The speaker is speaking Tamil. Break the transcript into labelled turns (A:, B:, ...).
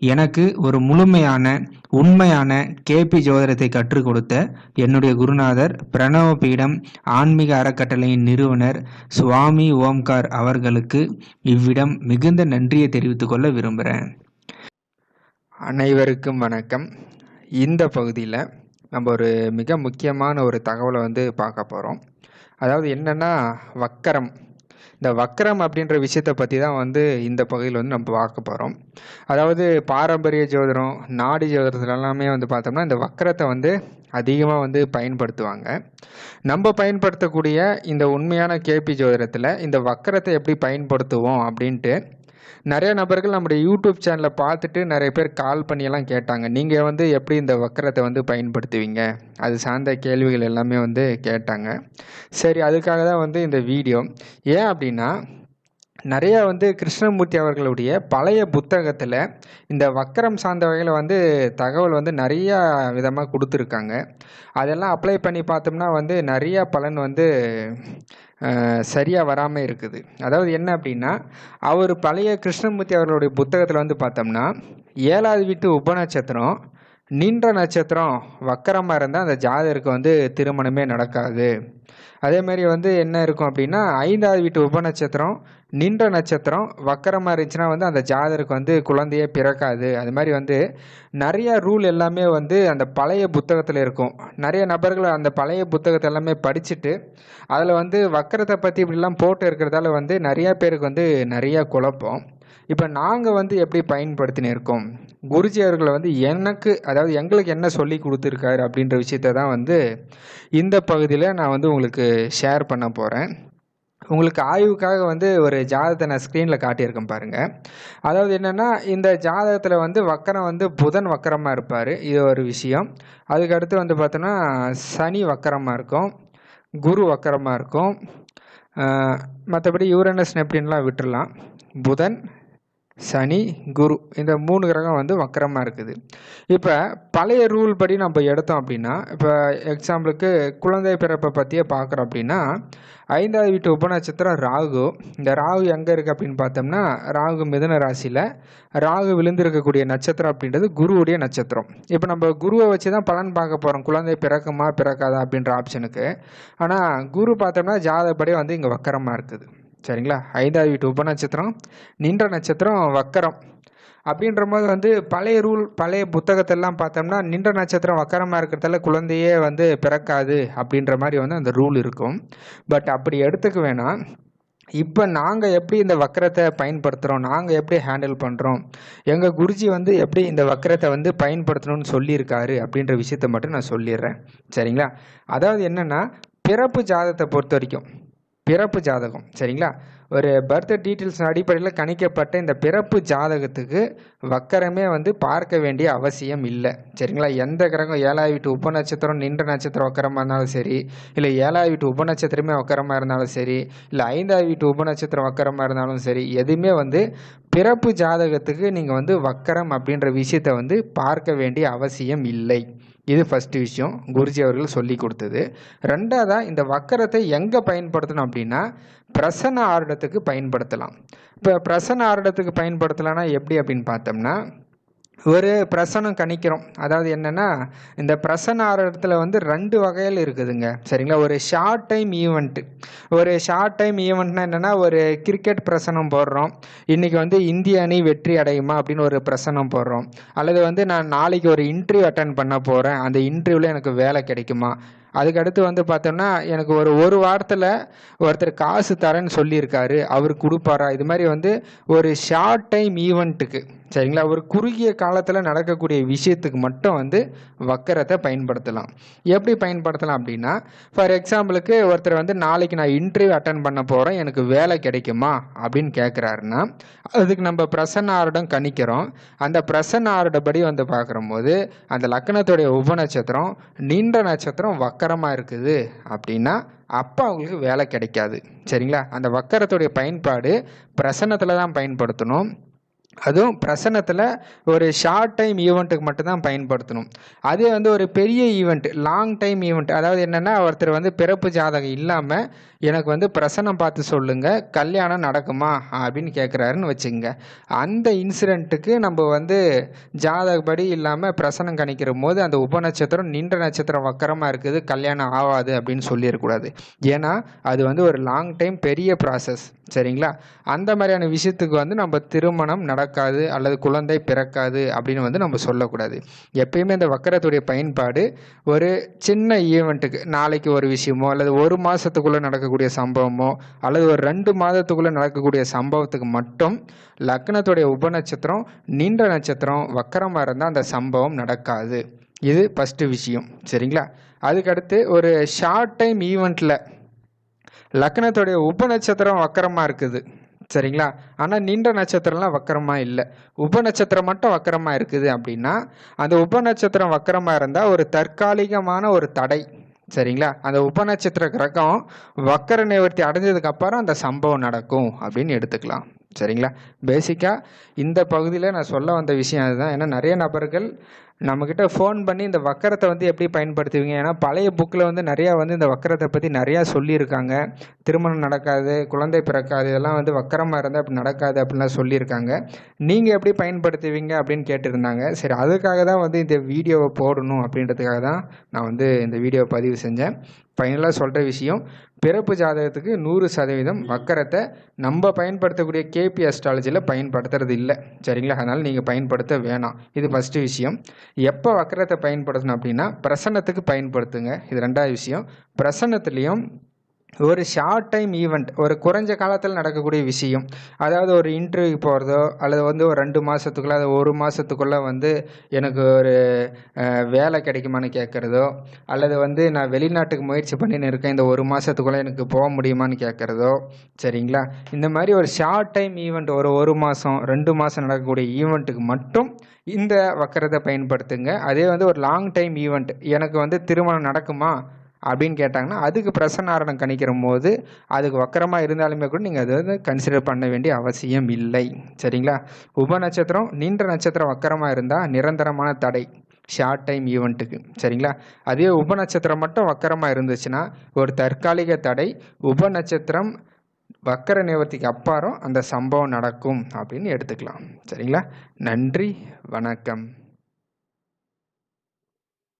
A: எனக்கு ஒரு முழுமையான உண்மையான கேபி ஜோதிடத்தை கற்றுக் கொடுத்த என்னுடைய குருநாதர் பிரணவ பீடம் ஆன்மீக அறக்கட்டளையின் நிறுவனர் சுவாமி ஓம்கார் அவர்களுக்கு இவ்விடம் மிகுந்த நன்றியை தெரிவித்துக் கொள்ள விரும்புகிறேன் அனைவருக்கும் வணக்கம். இந்த பகுதியில் நம்ம ஒரு மிக முக்கியமான ஒரு தகவலை வந்து பார்க்க போகிறோம் அதாவது என்னென்னா வக்கரம். இந்த வக்ரம் அப்படின்ற விஷயத்தை பற்றி தான் வந்து இந்த பகுதியில் வந்து நம்ம பார்க்க போகிறோம் அதாவது பாரம்பரிய ஜோதிடம் நாடி ஜோதிடத்துல எல்லாமே வந்து பார்த்தோம்னா இந்த வக்கரத்தை வந்து அதிகமாக வந்து பயன்படுத்துவாங்க. நம்ம பயன்படுத்தக்கூடிய இந்த உண்மையான கேபி ஜோதிடத்தில் இந்த வக்கரத்தை எப்படி பயன்படுத்துவோம் அப்படின்ட்டு நிறைய நபர்கள் நம்முடைய யூடியூப் சேனலை பார்த்துட்டு நிறைய பேர் கால் பண்ணியெல்லாம் கேட்டாங்க. நீங்கள் வந்து எப்படி இந்த வக்கரத்தை வந்து பயன்படுத்துவீங்க? அது சார்ந்த கேள்விகள் எல்லாமே வந்து கேட்டாங்க. சரி அதுக்காக தான் வந்து இந்த வீடியோ ஏன் அப்படின்னா நிறைய வந்து கிருஷ்ணமூர்த்தி அவர்களுடைய பழைய புத்தகத்தில் இந்த வக்கரம் சார்ந்த வகையில் வந்து தகவல் வந்து நிறையா விதமாக கொடுத்துருக்காங்க. அதெல்லாம் அப்ளை பண்ணி பார்த்தோம்னா வந்து நிறையா பலன் வந்து சரியாக வராமல் இருக்குது. அதாவது என்ன அப்படின்னா அவர் பழைய கிருஷ்ணமூர்த்தி அவர்களுடைய புத்தகத்தில் வந்து பார்த்தோம்னா ஏழாவது வீட்டு உபநட்சத்திரம் நீண்ட நட்சத்திரம் வக்கரமாக இருந்தால் அந்த ஜாதகருக்கு வந்து திருமணமே நடக்காது. அதே மாதிரி வந்து என்ன இருக்கும் அப்படின்னா ஐந்தாவது வீட்டு உபநட்சத்திரம் நின்ற நட்சத்திரம் வக்கரமாக இருந்துச்சுன்னா வந்து அந்த ஜாதருக்கு வந்து குழந்தையே பிறக்காது. அது மாதிரி வந்து நிறைய ரூல் எல்லாமே வந்து அந்த பழைய புத்தகத்தில் இருக்கும். நிறைய நபர்கள் அந்த பழைய புத்தகத்தை எல்லாமே படிச்சுட்டு அதில் வந்து வக்கரத்தை பற்றி இப்படிலாம் போட்டு இருக்கிறதால வந்து நிறையா பேருக்கு வந்து நிறையா குழப்பம். இப்போ நாங்கள் வந்து எப்படி பயன்படுத்தினு இருக்கோம்? குருஜி அவர்களை வந்து எனக்கு அதாவது எங்களுக்கு என்ன சொல்லி கொடுத்துருக்காரு அப்படின்ற விஷயத்த தான் வந்து இந்த பகுதியில் நான் வந்து உங்களுக்கு ஷேர் பண்ண போகிறேன் உங்களுக்கு ஆய்வுக்காக வந்து ஒரு ஜாதகத்தை நான் ஸ்க்ரீனில் காட்டியிருக்கேன் பாருங்கள் அதாவது என்னென்னா இந்த ஜாதகத்தில் வந்து வக்கரம் வந்து புதன் வக்கரமாக இருப்பார். இது ஒரு விஷயம். அதுக்கடுத்து வந்து பார்த்தோன்னா சனி வக்கரமாக இருக்கும். குரு வக்கரமாக இருக்கும். மற்றபடி யூரனஸ் நெப்டின்லாம் விட்டுடலாம் புதன் சனி குரு இந்த மூணு கிரகம் வந்து வக்கரமாக இருக்குது. இப்போ பழைய ரூல் படி நம்ம எடுத்தோம் அப்படின்னா இப்போ எக்ஸாம்பிளுக்கு குழந்தை பிறப்பை பற்றியே பார்க்குறோம் அப்படின்னா ஐந்தாவது வீட்டு உபநட்சத்திரம் ராகு. இந்த ராகு எங்கே இருக்குது அப்படின்னு பார்த்தோம்னா ராகு மிதன ராசியில் ராகு விழுந்திருக்கக்கூடிய நட்சத்திரம் அப்படின்றது குருவுடைய நட்சத்திரம். இப்போ நம்ம குருவை வச்சு தான் பலன் பார்க்க போகிறோம் குழந்தை பிறக்குமா பிறக்காதா அப்படின்ற ஆப்ஷனுக்கு ஆனால் குரு பார்த்தோம்னா ஜாதப்படி வந்து இங்கே வக்கரமாக இருக்குது. சரிங்களா? ஐந்தாவது வீட்டு உபநட்சத்திரம் நின்ற நட்சத்திரம் வக்கரம். அப்படின்ற போது வந்து பழைய ரூல் பழைய புத்தகத்தெல்லாம் பார்த்தோம்னா நின்ற நட்சத்திரம் வக்கரமாக இருக்கிறதால குழந்தையே வந்து பிறக்காது அப்படின்ற மாதிரி வந்து அந்த ரூல் இருக்கும். பட் அப்படி எடுத்துக்க வேணாம் இப்போ நாங்கள் எப்படி இந்த வக்கரத்தை பயன்படுத்துகிறோம் நாங்கள் எப்படி ஹேண்டில் பண்ணுறோம் எங்கள் குருஜி வந்து எப்படி இந்த வக்கரத்தை வந்து பயன்படுத்தணும்னு சொல்லியிருக்காரு அப்படின்ற விஷயத்த மட்டும் நான் சொல்லிடுறேன். சரிங்களா? அதாவது என்னென்னா பிறப்பு ஜாதத்தை பொறுத்த வரைக்கும் பிறப்பு ஜாதகம் சரிங்களா? ஒரு பர்த் டீட்டெயில்ஸ் அடிப்படையில் கணிக்கப்பட்ட இந்த பிறப்பு ஜாதகத்துக்கு வக்கரமே வந்து பார்க்க வேண்டிய அவசியம் இல்லை சரிங்களா? எந்த கிரகம் ஏழாய் வீட்டு உபநட்சத்திரம் நின்ற நட்சத்திரம் வக்கரமாக இருந்தாலும் சரி இல்லை ஏழாய் வீட்டு உபநட்சத்திரமே வக்கரமாக இருந்தாலும் சரி இல்லை ஐந்தாவது வீட்டு உபநட்சத்திரம் வக்கரமாக இருந்தாலும் சரி எதுவுமே வந்து பிறப்பு ஜாதகத்துக்கு நீங்கள் வந்து வக்கரம் அப்படின்ற விஷயத்தை வந்து பார்க்க வேண்டிய அவசியம் இல்லை. இது ஃபஸ்ட்டு விஷயம். குருஜி அவர்கள் சொல்லி கொடுத்தது. ரெண்டாவதாக இந்த வக்கரத்தை எங்கே பயன்படுத்தணும் அப்படின்னா பிரசன்ன ஆர்டத்துக்கு பயன்படுத்தலாம். இப்போ பிரசன்ன ஆர்டத்துக்கு பயன்படுத்தலாம்னா எப்படி அப்படின்னு பார்த்தோம்னா ஒரு பிரசனம் கணிக்கிறோம். அதாவது என்னென்னா இந்த பிரசன ஆரத்தில் வந்து ரெண்டு வகையில் இருக்குதுங்க. சரிங்களா? ஒரு ஷார்ட் டைம் ஈவெண்ட்டு ஒரு ஷார்ட் டைம் ஈவெண்ட்னா என்னென்னா ஒரு கிரிக்கெட் பிரசனம் போடுறோம். இன்றைக்கி வந்து இந்திய அணி வெற்றி அடையுமா அப்படின்னு ஒரு பிரசனம் போடுறோம். அல்லது வந்து நான் நாளைக்கு ஒரு இன்டர்வியூ அட்டன் பண்ண போகிறேன் அந்த இன்டர்வியூவில் எனக்கு வேலை கிடைக்குமா? அதுக்கடுத்து வந்து பார்த்தோம்னா எனக்கு ஒரு ஒரு வாரத்தில் ஒருத்தர் காசு தரேன்னு சொல்லியிருக்காரு. அவர் கொடுப்பாரா? இது மாதிரி வந்து ஒரு ஷார்ட் டைம் ஈவெண்ட்டுக்கு சரிங்களா? ஒரு குறுகிய காலத்தில் நடக்கக்கூடிய விஷயத்துக்கு மட்டும் வந்து வக்கரத்தை பயன்படுத்தலாம். எப்படி பயன்படுத்தலாம் அப்படின்னா ஃபார் எக்ஸாம்பிளுக்கு ஒருத்தர் வந்து நாளைக்கு நான் இன்டர்வியூ அட்டன் பண்ண போகிறேன் எனக்கு வேலை கிடைக்குமா? அப்படின்னு கேட்குறாருன்னா அதுக்கு நம்ம பிரசன்ன ஆருடம் கணிக்கிறோம். அந்த பிரசன்ன ஆருடப்படி வந்து பார்க்குறம்போது அந்த லக்கணத்துடைய உபநட்சத்திரம் நீண்ட நட்சத்திரம் வக்கரமாக இருக்குது. அப்படின்னா அப்போ அவங்களுக்கு வேலை கிடைக்காது. சரிங்களா? அந்த வக்கரத்துடைய பயன்பாடு பிரசன்னத்தில் தான் பயன்படுத்தணும். அதுவும் பிரசன்னத்தில் ஒரு ஷார்ட் டைம் ஈவெண்ட்டுக்கு மட்டும்தான் பயன்படுத்தணும். அதே வந்து ஒரு பெரிய ஈவெண்ட் லாங் டைம் ஈவெண்ட் அதாவது என்னென்னா ஒருத்தர் வந்து பிறப்பு ஜாதகம் இல்லாமல் எனக்கு வந்து பிரசனம் பார்த்து சொல்லுங்க கல்யாணம் நடக்குமா? அப்படின்னு கேட்குறாருன்னு வச்சுங்க. அந்த இன்சிடெண்ட்டுக்கு நம்ம வந்து ஜாதகப்படி இல்லாமல் பிரசனம் கணிக்கிற போது அந்த உப நட்சத்திரம் நின்ற நட்சத்திரம் வக்கரமாக இருக்குது கல்யாணம் ஆகாது அப்படின்னு சொல்லிடக்கூடாது ஏன்னா அது வந்து ஒரு லாங் டைம் பெரிய ப்ராசஸ் சரிங்களா? அந்த மாதிரியான விஷயத்துக்கு வந்து நம்ம திருமணம் நடக்காது அல்லது குழந்தை பிறக்காது அப்படின்னு வந்து நம்ம சொல்லக்கூடாது. எப்பயுமே இந்த வக்கரத்துடைய பயன்பாடு ஒரு சின்ன ஈவெண்ட்டுக்கு நாளைக்கு ஒரு விஷயமோ அல்லது ஒரு மாதத்துக்குள்ளே நடக்கக்கூடிய சம்பவமோ அல்லது ஒரு ரெண்டு மாதத்துக்குள்ளே நடக்கக்கூடிய சம்பவத்துக்கு மட்டும் லக்னத்துடைய உபநட்சத்திரம் நீண்ட நட்சத்திரம் வக்கரமாக இருந்தால் அந்த சம்பவம் நடக்காது. இது ஃபஸ்ட்டு விஷயம். சரிங்களா? அதுக்கடுத்து ஒரு ஷார்ட் டைம் ஈவெண்ட்டில் லக்னத்துடைய உப நட்சத்திரம் வக்கரமாக இருக்குது. சரிங்களா? ஆனால் நீண்ட நட்சத்திரம்லாம் வக்கரமாக இல்லை. உப நட்சத்திரம் மட்டும் வக்கரமாக இருக்குது அப்படின்னா அந்த உப நட்சத்திரம் வக்கரமாக இருந்தால் ஒரு தற்காலிகமான ஒரு தடை. சரிங்களா? அந்த உபநட்சத்திர கிரகம் வக்கர நிவர்த்தி அடைஞ்சதுக்கு அப்புறம் அந்த சம்பவம் நடக்கும் அப்படின்னு எடுத்துக்கலாம். சரிங்களா? பேசிக்காக இந்த பகுதியில் நான் சொல்ல வந்த விஷயம் அதுதான். ஏன்னா நிறைய நபர்கள் நம்மக்கிட்ட ஃபோன் பண்ணி இந்த வக்கரத்தை வந்து எப்படி பயன்படுத்துவீங்க? ஏன்னா பழைய புக்கில் வந்து நிறையா வந்து இந்த வக்கரத்தை பற்றி நிறையா சொல்லியிருக்காங்க. திருமணம் நடக்காது குழந்தை பிறக்காது இதெல்லாம் வந்து வக்கரமாக இருந்தால் அப்படி நடக்காது அப்படின்லாம் சொல்லியிருக்காங்க. நீங்கள் எப்படி பயன்படுத்துவீங்க அப்படின்னு கேட்டிருந்தாங்க. சரி அதுக்காக தான் வந்து இந்த வீடியோவை போடணும் அப்படின்றதுக்காக தான் நான் வந்து இந்த வீடியோவை பதிவு செஞ்சேன். ஃபைனலாக சொல்கிற விஷயம். பிறப்பு ஜாதகத்துக்கு நூறு சதவீதம் வக்கரத்தை நம்ம பயன்படுத்தக்கூடிய கேபி அஸ்ட்ராலஜியில் பயன்படுத்துறது இல்லை. சரிங்களா? அதனால் நீங்கள் பயன்படுத்த வேணாம். இது ஃபஸ்ட்டு விஷயம். எப்போ வக்கரத்தை பயன்படுத்தணும் அப்படின்னா பிரசன்னத்துக்கு பயன்படுத்துங்க. இது ரெண்டாவது விஷயம். பிரசன்னத்துலேயும் ஒரு ஷார்ட் டைம் ஈவெண்ட் ஒரு குறைஞ்ச காலத்தில் நடக்கக்கூடிய விஷயம். அதாவது ஒரு இன்டர்வியூ போகிறதோ அல்லது வந்து ஒரு ரெண்டு மாதத்துக்குள்ளே அது ஒரு மாதத்துக்குள்ளே வந்து எனக்கு ஒரு வேலை கிடைக்குமான்னு கேட்குறதோ அல்லது வந்து நான் வெளிநாட்டுக்கு முயற்சி பண்ணின்னு இருக்கேன் இந்த ஒரு மாதத்துக்குள்ளே எனக்கு போக முடியுமான்னு கேட்குறதோ சரிங்களா? இந்த மாதிரி ஒரு ஷார்ட் டைம் ஈவெண்ட் ஒரு ஒரு மாதம் ரெண்டு மாதம் நடக்கக்கூடிய ஈவெண்ட்டுக்கு மட்டும் இந்த வக்கரத்தை பயன்படுத்துங்க. அதே வந்து ஒரு லாங் டைம் ஈவெண்ட் எனக்கு வந்து திருமணம் நடக்குமா? அப்படின்னு கேட்டாங்கன்னா அதுக்கு பிரசன்னாரணம் கணிக்கிற போது அதுக்கு வக்கரமாக இருந்தாலுமே கூட நீங்கள் அதை வந்து கன்சிடர் பண்ண வேண்டிய அவசியம் இல்லை. சரிங்களா? உப நட்சத்திரம் நீண்ட நட்சத்திரம் வக்கரமாக இருந்தால் நிரந்தரமான தடை. ஷார்ட் டைம் ஈவெண்ட்டுக்கு சரிங்களா? அதே உப நட்சத்திரம் மட்டும் வக்கரமாக இருந்துச்சுன்னா ஒரு தற்காலிக தடை உப நட்சத்திரம் வக்கர நிவர்த்திக்கு அப்பாறம் அந்த சம்பவம் நடக்கும் அப்படின்னு எடுத்துக்கலாம். சரிங்களா? நன்றி வணக்கம்.